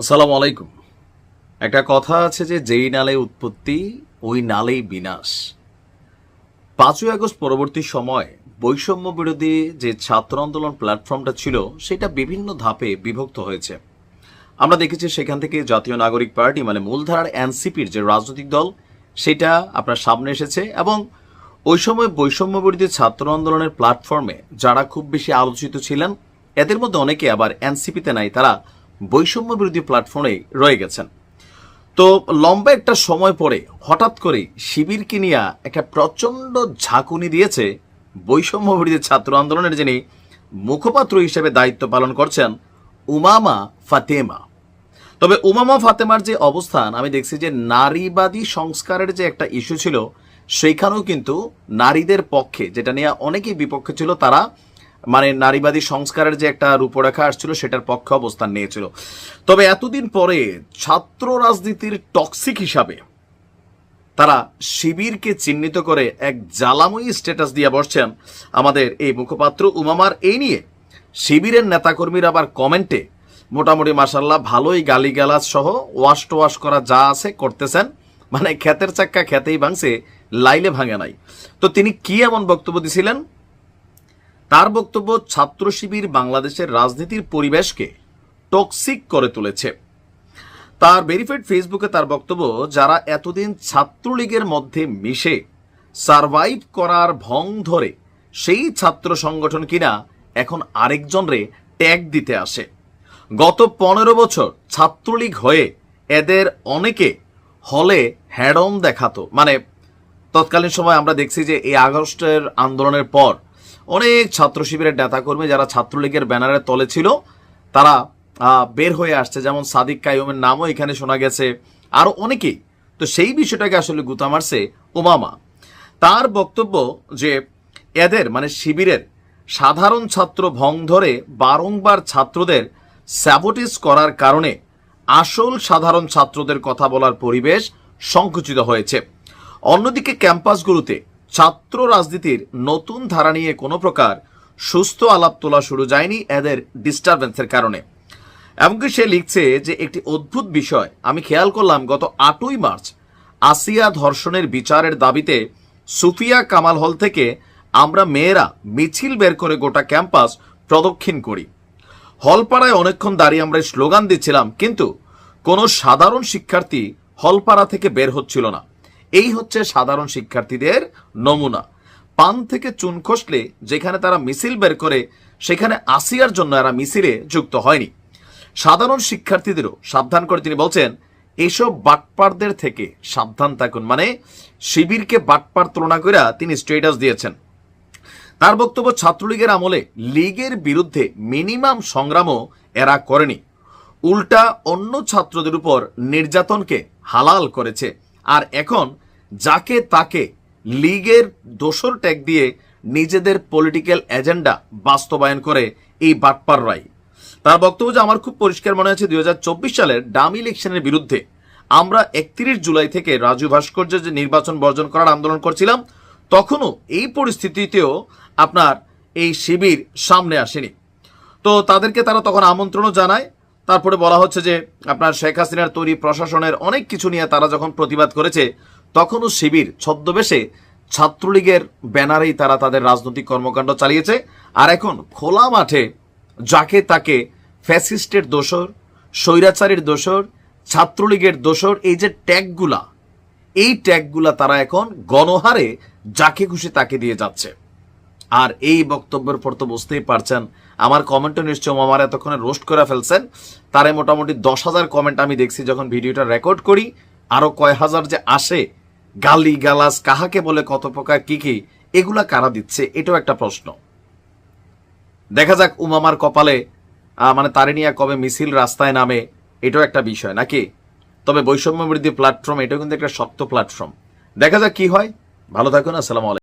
আসসালামু আলাইকুম। একটা কথা আছে যে, যেই নালে উৎপত্তি, ওই নালেই বিনাশ। পাঁচই আগস্ট পরবর্তী সময় বৈষম্য বিরোধী যে ছাত্র আন্দোলন প্ল্যাটফর্মটা ছিল, সেটা বিভিন্ন ধাপে বিভক্ত হয়েছে। আমরা দেখেছি সেখান থেকে জাতীয় নাগরিক পার্টি মানে মূলধারার এনসিপির যে রাজনৈতিক দল, সেটা আপনার সামনে এসেছে এবং ওই সময় বৈষম্য বিরোধী ছাত্র আন্দোলনের প্ল্যাটফর্মে যারা খুব বেশি আলোচিত ছিলেন, এদের মধ্যে অনেকে আবার এনসিপিতে নাই, তারা বৈষম্য বিরোধী প্ল্যাটফর্মে রয়ে গেছেন। তো লম্বা একটা সময় পরে হঠাৎ করে শিবিরকে নিয়ে একটা প্রচণ্ড ঝাঁকুনি দিয়েছে বৈষম্য বিরোধী ছাত্র আন্দোলনের যিনি মুখপাত্র হিসেবে দায়িত্ব পালন করছেন উমামা ফাতেমা। তবে উমামা ফাতেমার যে অবস্থান, আমি দেখছি যে নারীবাদী সংস্কারের যে একটা ইস্যু ছিল, সেইখানেও কিন্তু নারীদের পক্ষে, যেটা নিয়ে অনেকেই বিপক্ষে ছিল, তারা মানে নারীবাদী সংস্কারের যে একটা রূপরেখা আসছিল, সেটার পক্ষে অবস্থান নিয়েছিল। তবে এতদিন পরে ছাত্র রাজনীতির টক্সিক হিসাবে তারা শিবিরকে চিহ্নিত করে এক জ্বালাময়ী স্ট্যাটাস দিয়ে বসছেন আমাদের এই মুখপাত্র উমামার। এই নিয়ে শিবিরের নেতাকর্মীরা আবার কমেন্টে মোটামুটি মাসাল্লাহ ভালোই গালিগালাজ সহ ওয়াশ টোয়াশ করা যা আছে করতেছেন। মানে ক্ষেতের চাক্কা খেতেই ভাঙছে লাইলে ভাঙে নাই। তো তিনি কি এমন বক্তব্য দিছিলেন? তার বক্তব্য ছাত্র শিবির বাংলাদেশের রাজনীতির পরিবেশকে টক্সিক করে তুলেছে। তার ভেরিফাইড ফেসবুকে তার বক্তব্য, যারা এতদিন ছাত্রলীগের মধ্যে মিশে সারভাইভ করার ভং ধরে সেই ছাত্র সংগঠন কিনা এখন আরেকজনরে ট্যাগ দিতে আসে। গত পনেরো বছর ছাত্রলীগ হয়ে এদের অনেকে হলে হ্যাডম দেখাতো। মানে তৎকালীন সময় আমরা দেখছি যে এই আগস্টের আন্দোলনের পর অনেক ছাত্র শিবিরের নেতাকর্মী যারা ছাত্রলীগের ব্যানারের তলে ছিল, তারা বের হয়ে আসছে। যেমন সাদিক কাইমের নামও এখানে শোনা গেছে। আরও অনেকেই। তো সেই বিষয়টাকে আসলে গুতা মারছে ওবামা। তার বক্তব্য যে এদের মানে শিবিরের সাধারণ ছাত্র ভং ধরে বারংবার ছাত্রদের স্যাবোটিস করার কারণে আসল সাধারণ ছাত্রদের কথা বলার পরিবেশ সংকুচিত হয়েছে। অন্যদিকে ক্যাম্পাসগুলোতে ছাত্র রাজনীতির নতুন ধারা নিয়ে কোনো প্রকার সুস্থ আলাপ তোলা শুরু যায়নি এদের ডিস্টারবেন্সের কারণে। এমনকি সে লিখছে যে একটি অদ্ভুত বিষয়, আমি খেয়াল করলাম গত আটই মার্চ আসিয়া ধর্ষণের বিচারের দাবিতে সুফিয়া কামাল হল থেকে আমরা মেয়েরা মিছিল বের করে গোটা ক্যাম্পাস প্রদক্ষিণ করি। হলপাড়ায় অনেকক্ষণ দাঁড়িয়ে আমরা স্লোগান দিচ্ছিলাম, কিন্তু কোনো সাধারণ শিক্ষার্থী হলপাড়া থেকে বের হচ্ছিল না। এই হচ্ছে সাধারণ শিক্ষার্থীদের নমুনা। পান থেকে চুন খসলে যেখানে তারা মিছিল বের করে, সেখানে আসিয়ার জন্য এরা মিছিলে যুক্ত হয়নি। সাধারণ শিক্ষার্থীদেরও সাবধান করে তিনি বলছেন, এসব বাটপারদের থেকে সাবধান থাকুন। মানে শিবিরকে বাটপার তুলনা করে তিনি স্টেটাস দিয়েছেন। তার বক্তব্য ছাত্রলীগের আমলে লীগের বিরুদ্ধে মিনিমাম সংগ্রামও এরা করেনি। উল্টা অন্য ছাত্রদের উপর নির্যাতনকে হালাল করেছে। আর এখন যাকে তাকে লীগের দোসর ট্যাগ দিয়ে নিজেদের পলিটিক্যাল এজেন্ডা বাস্তবায়ন করে এই বাটপার রায়। তার বক্তব্য যে আমার খুব পরিষ্কার মনে হচ্ছে দুই সালের ডাম ইলেকশনের বিরুদ্ধে আমরা একত্রিশ জুলাই থেকে রাজু ভাস্কর্য যে নির্বাচন বর্জন করার আন্দোলন করছিলাম, তখনও এই পরিস্থিতিতেও আপনার এই শিবির সামনে আসেনি। তো তাদেরকে তারা তখন আমন্ত্রণও জানায় তারপরে বলা হচ্ছে যে আপনার শেখ হাসিনার তৈরি প্রশাসনের অনেক কিছু নিয়ে তারা যখন প্রতিবাদ করেছে, তখনও শিবির ছদ্মবেশে ছাত্রলীগের ব্যানারেই তারা তাদের রাজনৈতিক কর্মকাণ্ড চালিয়েছে। আর এখন খোলা মাঠে যাকে তাকে ফ্যাসিস্টের দোসর স্বৈরাচারীর দোসর ছাত্রলীগের দোসর এই যে ট্যাগগুলা, এই ট্যাগগুলা তারা এখন গণহারে যাকে খুশি তাকে দিয়ে যাচ্ছে। আর এই বক্তব্যের পর তো বুঝতেই পারছেন, আমার কমেন্টও নিশ্চয় আমার এতক্ষণে রোস্ট করে ফেলছেন। তারে মোটামুটি দশ হাজার কমেন্ট আমি দেখছি যখন ভিডিওটা রেকর্ড করি, আরও কয় হাজার যে আসে গালি গালাস কাহাকে বলে, কত প্রকার কী কী, এগুলা কারা দিচ্ছে, এটাও একটা প্রশ্ন। দেখা যাক উমামার কপালে মানে তারে নিয়ে কবে মিছিল রাস্তায় নামে, এটাও একটা বিষয়, নাকি? তবে বৈষম্য বৃদ্ধি প্ল্যাটফর্ম এটাও কিন্তু একটা শক্ত প্ল্যাটফর্ম দেখা যাক কি হয়। ভালো থাকুন, আসসালামু আলাইকুম।